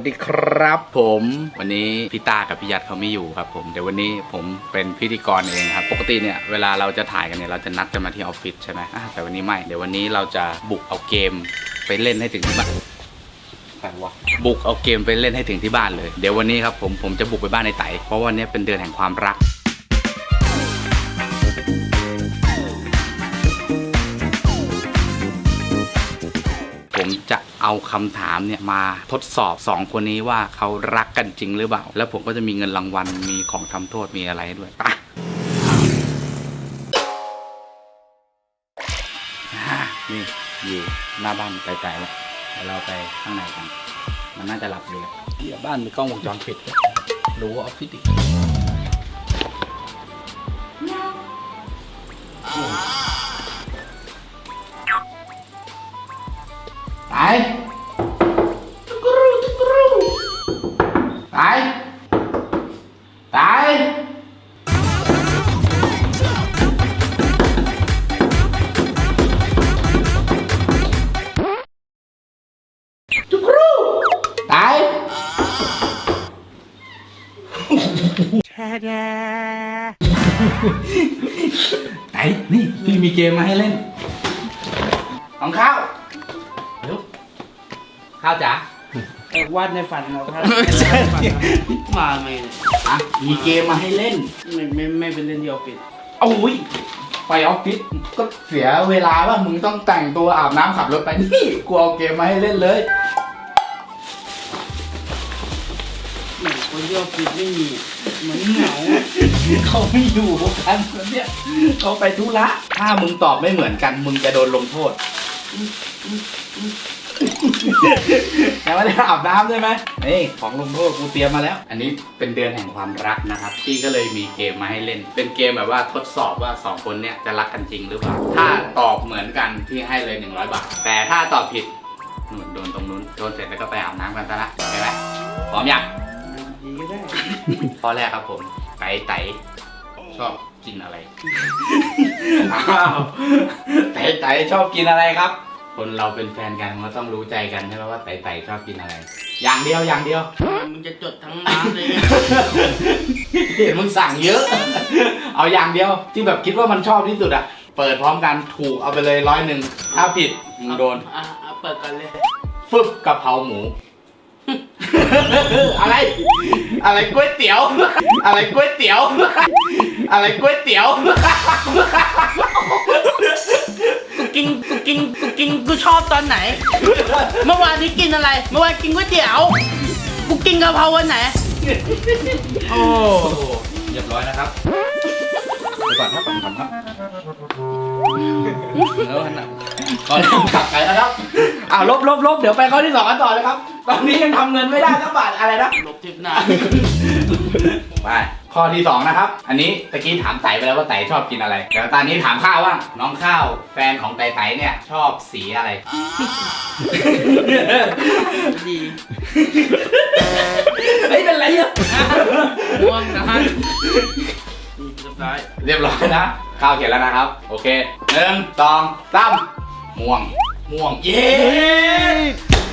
วัสดีครับ ผมวันนี้พี่ตากับพี่ยัดเขาไม่อยู่ครับผมเดี๋ยววันนี้ผมเป็นพิธีกรเองครับปกติเนี่ยเวลาเราจะถ่ายกันเนี่ยเราจะนัดกันมาที่ออฟฟิศใช่ไหมอะแต่วันนี้ไม่เดี๋ยววันนี้เราจะบุกเอาเกมไปเล่นให้ถึงที่บ้านใครวะบุกเอาเกมไปเล่นให้ถึงที่บ้านเลย เดี๋ยววันนี้ครับผมผมจะบุกไปบ้านในไต่เพราะวันนี้เป็นเดือนแห่งความรัก เอาคำถามเนี่ยมาทดสอบ 2 คนนี้ว่าเขารักกันจริงหรือเปล่า แล้วผมก็จะมีเงินรางวัลมีของทำโทษมีอะไรให้ด้วยปอ่านี่อยู่หน้าบ้านไกลๆแล้วเดี๋ยวเราไปข้างในกัน มันน่าจะหลับอยู่แหละเดี๋ยวบ้านมีกล้องวงจรปิดด้วยรู้ว่าออฟฟิศอีก ตุกรูตุกรูไปไปตุกรูไปไหนนี่พี่มีเกมมาให้เล่น ข้าวจ๋าเอกวาดในฝันเราครับไม่ใช่มาไงเนี่ยอะมีเกมมาให้เล่น ไม่ไม่ไม่เป็นเรื่องเดียวปิดโอ้ยไปออฟฟิศก็เสียเวลาว่ามึงต้องแต่งตัวอาบน้ำขับรถไปนี่กูเอาเกมมาให้เล่นเลยเหมือนคนที่ออฟฟิศไม่มีเหมือนเหงาเขาไม่อยู่กันเนี่ยเขาไปธุระถ้ามึงตอบไม่เหมือนกัน มึงจะโดนลงโทษ แต่ว่าได้อาบน้ำใช่ไหมนี่ของลงโทษกูเตรียมมาแล้ว อันนี้เป็นเดือนแห่งความรักนะครับพี่ก็เลยมีเกมมาให้เล่น เป็นเกมแบบว่าทดสอบว่าสองคนเนี่ยจะรักกันจริงหรือเปล่า ถ้าตอบเหมือนกันพี่ให้เลย 100 บาท แต่ถ้าตอบผิดนู่นโดนตรงนู้นโดนเสร็จแล้วก็ไปอาบน้ำกันซะละเห็นไหมพร้อมยังดีก็ได้ข้อแรกครับผมไต่ไต่ชอบกินอะไรอ้าวไต่ไต่ชอบกินอะไรครับ คนเราเป็นแฟนกันเราต้องรู้ใจกันใช่ไหมว่าไต่ไต่ชอบกินอะไร อย่างเดียวอย่างเดียว มึงจะจดทั้งน้ำเลยเห็นมึงสั่งเยอะ เอาอย่างเดียวที่แบบคิดว่ามันชอบที่สุดอะเปิดพร้อมกันถูกเอาไปเลยร้อยหนึ่งถ้าผิดมึงโดนอะอะเปิดกันเลยฟึบกะเพราหมู อะไร อะไรก๋วยเตี๋ยว อะไรก๋วยเตี๋ยว อะไรก๋วยเตี๋ยว กูกินกูกินกูกินกูชอบตอนไหน เมื่อวานนี้กินอะไร เมื่อวานกินก๋วยเตี๋ยว กูกินกะเพราวันไหน โอ้โอ้โหเรียบร้อยนะครับไปก่อนครับก่อนก่อนครับแล้วขนาดตอนนี้กลับไปแล้วครับอ้าวลบลบลบเดี๋ยวไปข้อที่สองกันต่อเลยครับ ตอนนี้ยังทำเงินไม่ได้สักบาทอะไรนะลบทิปหน้า ไป ข้อที่สองนะครับ อันนี้ตะกี้ถามไต่ไปแล้วว่าไต่ชอบกินอะไร เดี๋ยวตอนนี้ถามข้าวว่างน้องข้าวแฟนของไต่ไต่เนี่ยชอบสีอะไร ดีเฮ้ยเป็นไรอะม่วงนะฮะนี่เรียบร้อยเรียบร้อยนะ ข้าวเขียนแล้วนะครับ โอเคหนึ่งสองสามม่วง ม่วง เย้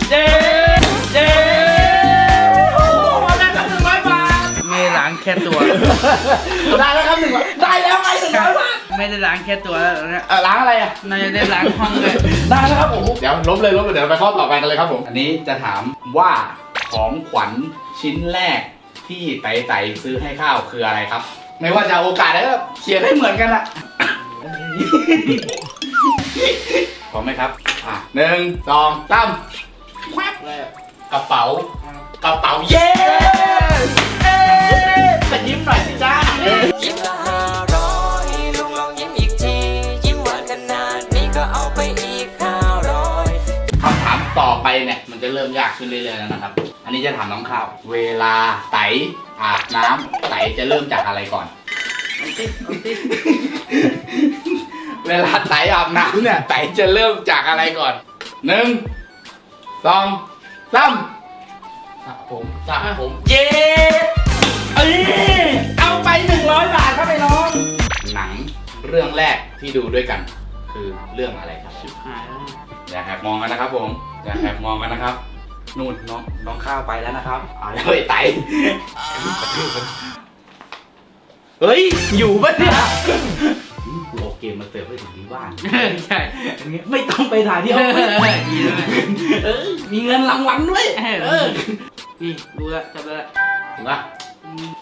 เย้ เย้ ค่ตัว ได้แล้วครับหนึ่งร้อยได้แล้วไงหนึ่งร้อยบาทไม่ได้ล้างแค่ตัวแล้วเนี่ยเออล้างอะไรอะน่าจะได้ล้างห้องเลยได้แล้วครับผมเดี๋ยวลบเลยลบเลยเดี๋ยวไปข้อต่อไปกันเลยครับผม อันนี้จะถามว่าของขวัญชิ้นแรกที่ไต่ไต่ซื้อให้ข้าวคืออะไรครับ ไม่ว่าจะโอกาสแล้วก็เขียนให้เหมือนกันอะพร้อมไหมครับ อะหนึ่งสองสามแวบกระเป๋ากระเป๋าเย้ เอ๊ะไปยิ้มหน่อยสิจ้ายิ้มละห้าร้อยลุงลองยิ้มอีกที ยิ้มหวานขนาดนี้ก็เอาไปอีกห้าร้อยคำถามต่อไปเนี่ยมันจะเริ่มยากขึ้นเรื่อยๆแล้วนะครับ อันนี้จะถามน้องข้าว เวลาไตอาบน้ำไตจะเริ่มจากอะไรก่อนเอาติเอาติเวลาไตอาบน้ำเนี่ยไตจะเริ่มจากอะไรก่อนหนึ่งสองสามสระผมสระผมเย้ เอ้ยเอาไปหนึ่งร้อยบาทครับไอ้น้อง หนังเรื่องแรกที่ดูด้วยกัน คือเรื่องอะไรครับ ชิบหายแล้วอย่าแอบมองกันนะครับผมอย่าแอบมองกันนะครับนู่นน้องน้องข้าวไปแล้วนะครับเอาแล้วไอ้ไตเฮ้ย อยู่ปะเนี่ยกูเอาเกมมาเสิร์ฟให้ถึงที่บ้านใช่ อย่างเงี้ยไม่ต้องไปถ่ายที่ออฟฟิศดีเลย เออมีเงินรางวัลด้วยเออนี่ดูแลวจำได้ละถึงปะอืม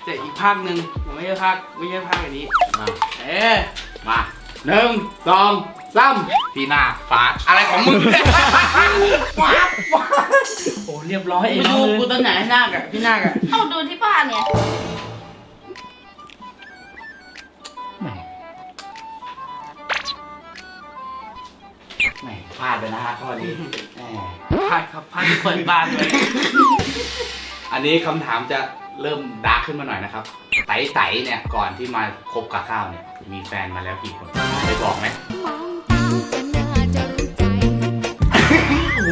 แต่อีกภาคหนึ่งมันไม่ใช่ภาคไม่ใช่ภาคอันนี้ มาเอ๊ะมาหนึ่งสองสามพี่หน้าฟาดอะไรของมึงฟาดฟาดโอ้เรียบร้อยไปไอ้น้ดูองกูตอนไหนนาคอะพี่นาคอะเอาดูที่บ้านเนี่ยแหมแหมพลาดไปนะฮะข้อนี้แหมพาดครับพาดเปิดบ้านเลยอันนี้คำถามจะ เริ่มดาร์กขึ้นมาหน่อยนะครับไต่ไต่เนี่ยก่อนที่มาคบกับข้าวเนี่ยมีแฟนมาแล้วกี่คนไปบอกไหมมองตาก็น่าจะรู้ใจ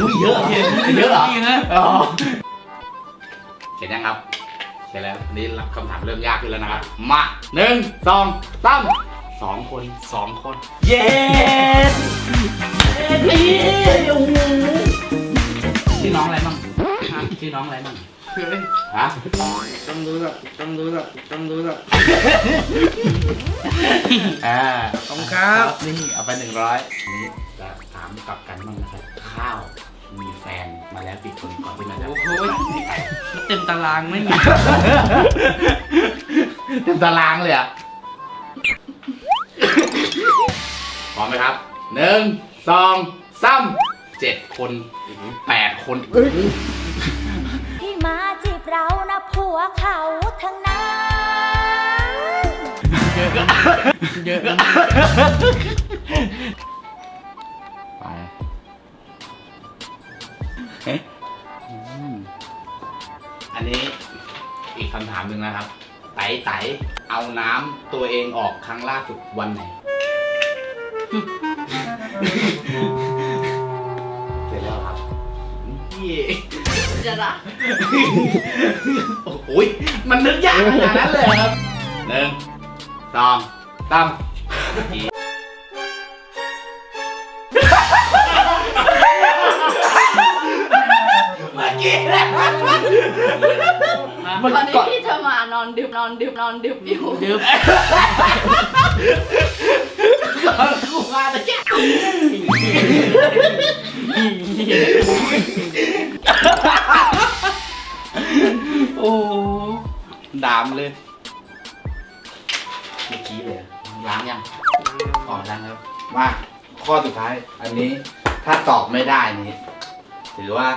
อุ้ยเยอะเยอะเหรอนี่ฮะอ๋อเขียนยังครับเขียนแล้วอันนี้คำถามเริ่มยากขึ้นแล้วนะครับ มาหนึ่งสองสามสองคนสองคน เย้ดีโอ้โหชื่อน้องอะไรบ้างฮะชื่อน้องอะไรบ้าง เฮ้ยฮะต้องรู้ละต้องรู้ละต้องรู้ละอ่าขอบคุณครับ นี่เอาไปหนึ่งร้อยนี่จะถามกลับกันบ้างนะครับ ข้าวมีแฟนมาแล้วกี่คนก่อนที่มันจะโอ้โหเต็มตารางไม่มีเต็มตารางเลยอะพร้อมไหมครับหนึ่งสองสามเจ็ดคนแปดคน วเขาทั้งนั้น เยอะไปเอ๊ะอืมอันนี้อีกคำถามหนึ่งนะครับ ไต่ไต่เอาน้ำตัวเองออกครั้งล่าสุดวันไหน เสร็จแล้วครับนี่ จะละโอ้ยมันนึกยากขนาดนั้นเลยเหรอครับหนึ่งสองสามเมื่อกี้แหละตอนนี้พี่เธอมานอนดึบนอนดึบนอนดึบอยู่เดี๋ยวก่อนกูมาตะแก ดามเลยเมื่อกี้เลยล้างยังก่อนล้างครับมาข้อสุดท้าย อันนี้ถ้าตอบไม่ได้นี่ถือว่า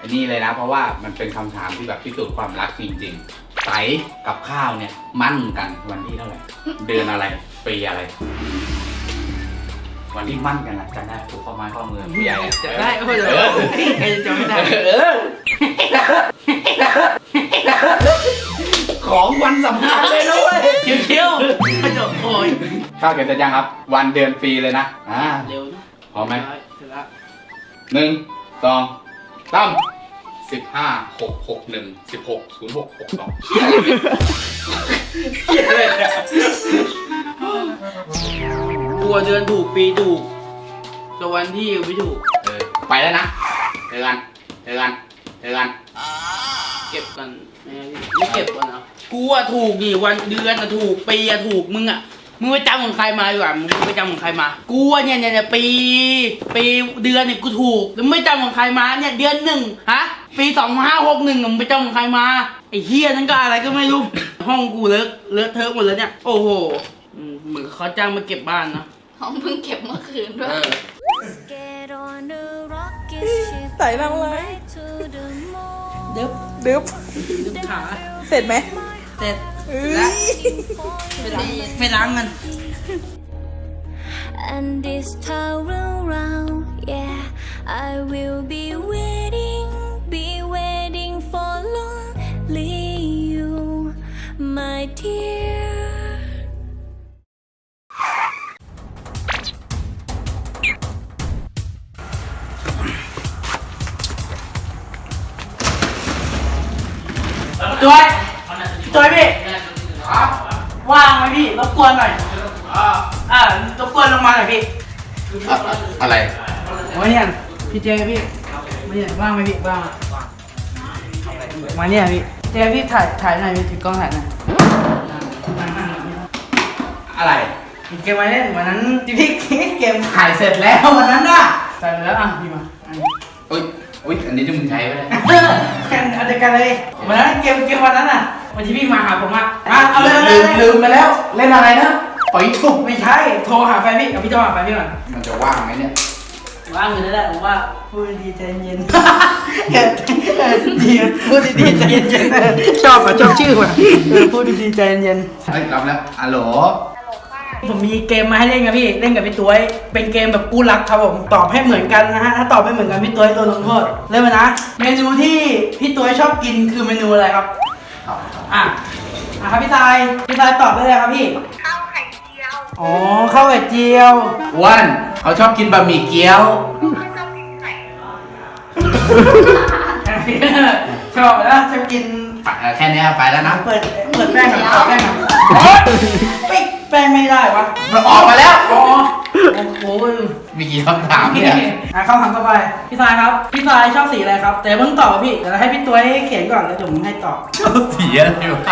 อันนี้เลยนะ เพราะว่ามันเป็นคำถามที่แบบพิสูจน์ความรักจริงๆไตกับข้าวเนี่ย มั่นกันวันที่เท่าไหร่เดือนอะไรปีอะไร วันที่มั่นกันนะจำได้ผูกข้อไม้ข้อมือผู้ใหญ่อะจะได้โอ้โหเออใครจะจำไม่ได้ เออ ของวันสำคัญเลยนะเว้ยเชียวๆไม่จบโอ้ยข้าวเขียนเสร็จยังครับ วันเดือนปีเลยนะอ่าเร็วนะพร้อมไหมเสร็จแล้วหนึ่งสองสามสิบห้าหกหกหนึ่งสิบหกศูนย์หกหกสองเขียนเลยเนี่ยตัวเดือนถูกปีถูกแต่วันที่ไม่ถูก เออไปแล้วนะเจอกันเจอกันเจอกัน เก็บกันไม่เก็บกันเหรอ กูอะถูกดิวันเดือนอะถูกปีอะถูกมึงอะมึงไปจำของใครมาดีกว่ามึงไปจำของใครมา กูอะเนี่ยเนี่ยเนี่ยปี ปีเดือนเนี่ยกูถูกแล้วมึงไม่จำของใครมาเนี่ยเดือนหนึ่งฮะปีสองห้าหกหนึ่งมึงไปจำของใครมาไอ้เฮียนั่นก็อะไรก็ไม่รู้ ห้องกูเลอะเลอะเทอะหมดแล้วเนี่ยโอ้โหอืมเหมือนเขาจ้างมาเก็บบ้านนะของเพิ่งเก็บเมื่อคืนด้วเอย อ Get on a rocket ship ไต่ทำอะไร right to the moon ดึบดึบดึบขา เสร็จไหม เสร็จ เอ้ย แล้วไปล้างกัน And this time around yeah I will be waiting be waiting for lonely you my dear จอย จอยพี่ว่างไหมพี่รบกวนหน่อยอ่ารบกวนลงมาหน่อยพี่อะไรโอ้ยเนี่ยพี่เจพี่มาเนี่ยว่างไหมพี่ว่างมาเนี่ยพี่เจ๊พี่ถ่ายถ่ายหน่อยพี่ถือกล้องถ่ายหน่อยอะไรมีเกมมาเล่นวันนั้นที่พี่เกมถ่ายเสร็จแล้ววันนั้นน่ะใส่ไปแล้วอะพี่มา อันนี้อุ้ยอุ้ยอันนี้ที่มึงใช้ไปเลยเออแข่งอันเดียวกันเลยวันนั้นเกมเกมวันนั้นอะวันที่พี่มาหาผมอะมาเอาเลยลืมลืมไปแล้ว เล่นอะไรนะปล่อยชุบไม่ใช่โทรหาแฟนพี่เอาพี่โทรหาแฟนพี่ก่อนมันจะว่างไหมเนี่ยว่างอยู่แล้วแหละผมว่าพูดดีใจเย็นเออเออดีพูดดีใจเย็นๆเออชอบอะชอบชื่อว่ะเออพูดดีใจเย็นเฮ้ยรับแล้วฮัลโหลๆ ผมมีเกมมาให้เล่นกับพี่เล่นกับพี่ตัวยเป็นเกมแบบกู้รักครับผมตอบให้เหมือนกันนะฮะถ้าตอบไม่เหมือนกันพี่ตัวยโดนลงโทษเริ่มเลยนะ เมนูที่พี่ตัวยชอบกินคือเมนูอะไรครับอะอะครับพี่ทรายพี่ทรายตอบได้เลยครับพี่ข้าวไข่เจียวอ๋อข้าวไข่เจียวอ้วนเขาชอบกินบะหมี่เกี๊ยวไม่ชอบกินไข่ชอบนะชอบกินแค่นี้ไปแล้วนะเปิดเปิดแป้งกับเปิดแป้งกับโอ๊ยปิ๊ก แป้งไม่ได้วะมันออกมาแล้ว อ๋อโอ้โหมีกี่คำถามเนี่ยอะคำถามต่อไป พี่ทรายครับ พี่ทรายชอบสีอะไรครับ แต่เพิ่งตอบพี่เดี๋ยวให้พี่ตัวให้เขียนก่อนแล้วเดี๋ยวผมให้ตอบสีอะไรวะ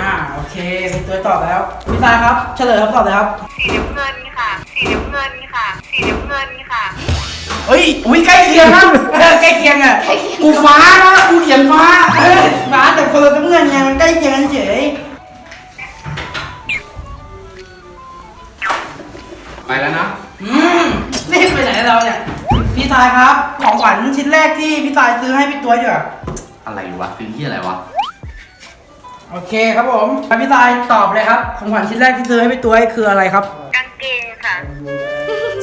อ่าโอเคพี่ตัวตอบแล้ว พี่ทรายครับ เฉลยคำตอบเลยครับ สีน้ำเงินค่ะ สีน้ำเงินค่ะ สีน้ำเงินค่ะเฮ้ย อุ้ยใกล้เคียงนะเออใกล้เคียงอะ กูฟ้านะกูเขียนฟ้าเออฟ้าแต่คนละน้ำเงินไงมันใกล้เคียงกันเฉย ไปแล้วนะอืมรีบไปไหนเราเนี่ย พี่ทรายครับ ของขวัญชิ้นแรกที่พี่ทรายซื้อให้พี่ตัวอยู่อะอะไรวะคือที่อะไรวะ โอเคครับผมพี่ทรายตอบเลยครับ ของขวัญชิ้นแรกที่ซื้อให้พี่ตัวคืออะไรครับ กางเกงค่ะ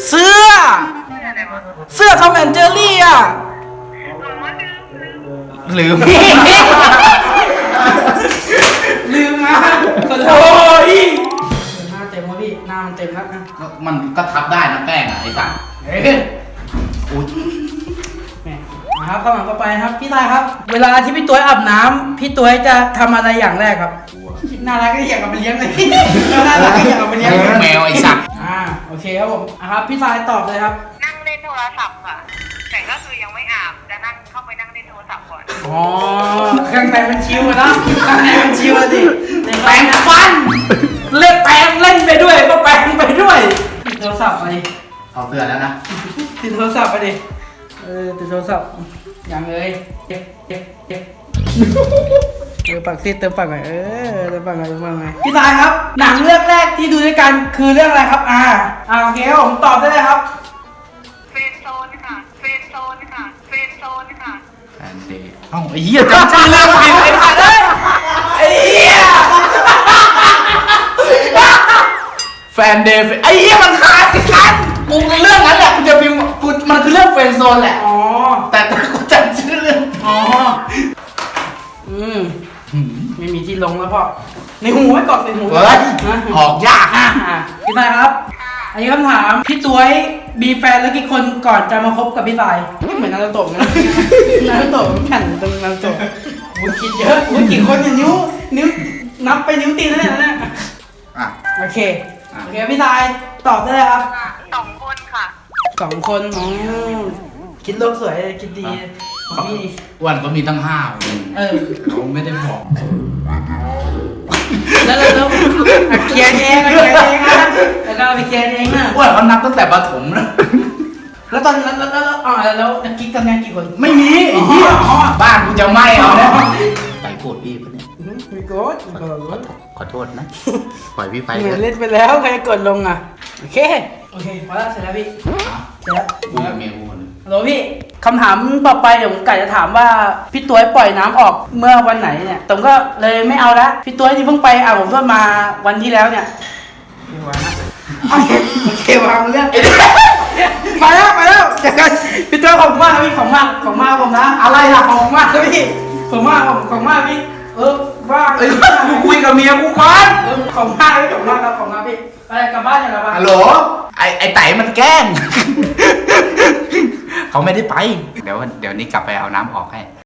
เสื้อ เสื้ออะไรวะเสื้อทอมแอนเจอรี่อะอ๋อลืมลืมลืม ลืมนะโอ้ย เต็มแล้วนะมันก็ทับได้นะแป้งอะไอ้สัตว์เอ้ยอุ้ยแหม่นะครับคำถามต่อไปครับ พี่ทรายครับ เวลาที่พี่ตัวอาบน้ำพี่ตัวจะทำอะไรอย่างแรกครับ น่ารักก็อยากเอาไปเลี้ยงเลย น่ารักก็อยากเอาไปเลี้ยงเลยแมวไอ้สัตว์ อ่าโอเคครับผมอะครับ พี่ทรายตอบเลยครับนั่งเล่น โทรศัพท์ค่ะ แต่ก็คือยังไม่อาบจะนั่งเข้าไปนั่งเล่นโทรศัพท์ก่อนอ๋อข้างในมันชิวอะเนาะข้างในมันชิวอะดิแปรงฟัน เล่นแปรงเล่นไปด้วยก็แปรงไปด้วยติดโทรศัพท์มาดิเอาเสื้อแล้วนะติดโทรศัพท์มาดิเออติดโทรศัพท์อย่างเลยเก็บเก็บเก็บเติมปากซิเติมปากหน่อยเออเติมปากหน่อยเติมปากหน่อยพี่ทรายครับ หนังเรื่องแรกที่ดูด้วยกันคือเรื่องอะไรครับ อ่าอ่าโอเคครับผมตอบได้เลยครับ เดย์เอ้าไอ้เหี้ยจำชื่อเรื่องผิดไอ้สัตว์เอ้ยไอ้เหี้ยแฟนเดย์ไอ้เหี้ยมันคล้ายกันกูเรื่องนั้นแหละกูจะพิมพ์กูมันคือเรื่องเฟรนด์โซนแหละ อ๋อ แต่แต่กูจำชื่อเรื่องอ๋อ อืมไม่มีที่ลงแล้วพ่อ ในหูไว้ก่อนในหูเฮ้ยนะออกยากอะอะพี่สายครับ อันนี้คำถาม พี่ตัวยมีแฟนแล้วกี่คนก่อนจะมาคบกับพี่สาย เหมือนนารูโตะนะนารูโตะมันแผ่นตรงนารูโตะอุ้ยคิดเยอะอุ้ยกี่คนเนี่ยนิ้ว นิ้วนับไปนิ้วตีนแล้วเนี่ยนะอะ โอเคอะ โอเคพี่สายตอบได้เลยครับสองคนค่ะ สองคนอ๋อคิดโลกสวยคิดดีของพี่อ้วนก็มีตั้งห้าคนเออเขาไม่ได้บอกแล้วแล้วแล้วอะเคลียร์เองอะเคลียร์เองนะแล้วก็เอาไปเคลียร์เองอะอ้วนเขานับตั้งแต่ประถมนะ แล้วตอนแล้วแล้วแล้วอ่าแล้วจะกิ๊กกันไงกี่คนไม่มีไอ้เหี้ยบ้านกูจะไหม้เอาแล้วไปโกรธพี่ปะเนี่ยไม่โกดไม่โกดขอโทษนะ ปล่อยพี่ไปเหมือนเถเล่อะนไปแล้วใครจะกดลงอะ โอเค โอเคพอแล้วเสร็จแล้วพี่เสร็จแล้วกูกับเมียกูคนหนึ่งฮัลโหลพี่คำถามต่อไปเดี๋ยวผมกะจะถามว่าพี่ตัวปล่อยน้ำออกเมื่อวันไหนเนี่ยผมก็เลยไม่เอาละพี่ตัวนี่เพิ่งไปอะผมก็มาวันที่แล้วเนี่ยไม่ไหวนะ โอเคโอเควางเรื่องมาแล้วมาแล้วจากกันพี่ตัวของมากพี่ของมากของมากผมนะ อะไรล่ะของมากครับพี่ของมากของของมากพี่เออว่างเอ้ยกูคุยกับเมียกูก่อนเออของมากพี่ของมากครับของมากพี่ไปกลับบ้านอย่างไรบ้างฮัลโหลไอไอไต่มันแกล้งเขาไม่ได้ไป เดี๋ยวเดี๋ยวนี้กลับไปเอาน้ำออกให้